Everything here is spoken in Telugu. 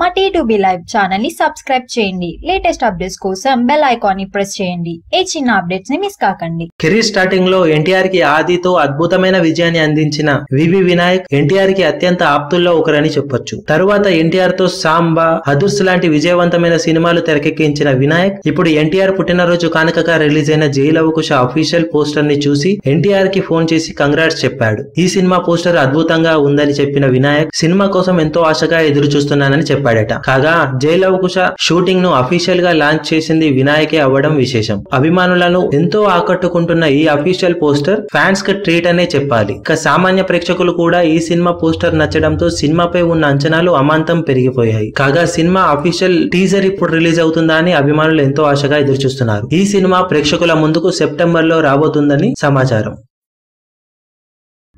మా టీ టు బి లైవ్ ఛానల్ని సబ్స్క్రైబ్ చేయండి. లేటెస్ట్ అప్డేట్స్ కోసం బెల్ ఐకాన్ని ప్రెస్ చేయండి. ఏ చిన్న అప్డేట్స్ని మిస్ కాకండి. కెరీర్ స్టార్టింగ్లో ఎన్టీఆర్కి ఆదితో అద్భుతమైన విజయాన్ని అందించిన వివి వినాయక్ ఎన్టీఆర్కి అత్యంత ఆప్తుల్లో ఒకరని చెప్పొచ్చు. తరువాత ఎన్టీఆర్తో సాంబా అదుర్స్ లాంటి విజయవంతమైన సినిమాలు తెరకెక్కించిన వినాయక్ ఇప్పుడు ఎన్టీఆర్ పుట్టినరోజు కానుకగా రిలీజ్ అయిన జైలవకుశ అఫీషియల్ పోస్టర్ని చూసి ఎన్టీఆర్కి ఫోన్ చేసి కంగ్రాట్స్ చెప్పాడు. ఈ సినిమా పోస్టర్ అద్భుతంగా ఉందని చెప్పిన వినాయక్ సినిమా కోసం ఎంతో ఆశగా ఎదురు చూస్తున్నానని చెప్పారు చెప్పాడట కాగా జైలవకుశ షూటింగ్ను అఫీషియల్గా లాంచ్ చేసింది వినాయకే అవ్వడం విశేషం. అభిమానులను ఎంతో ఆకట్టుకుంటున్న ఈ అఫీషియల్ పోస్టర్ ఫ్యాన్స్కి ట్రీట్ అనే చెప్పాలి. ఇక సామాన్య ప్రేక్షకులు కూడా ఈ సినిమా పోస్టర్ నచ్చడంతో సినిమాపై ఉన్న అంచనాలు అమాంతం పెరిగిపోయాయి. కాగా సినిమా అఫీషియల్ టీజర్ ఇప్పుడు రిలీజ్ అవుతుందా అని అభిమానులు ఎంతో ఆశగా ఎదురుచూస్తున్నారు. ఈ సినిమా ప్రేక్షకుల ముందుకు సెప్టెంబర్లో రాబోతుందని సమాచారం.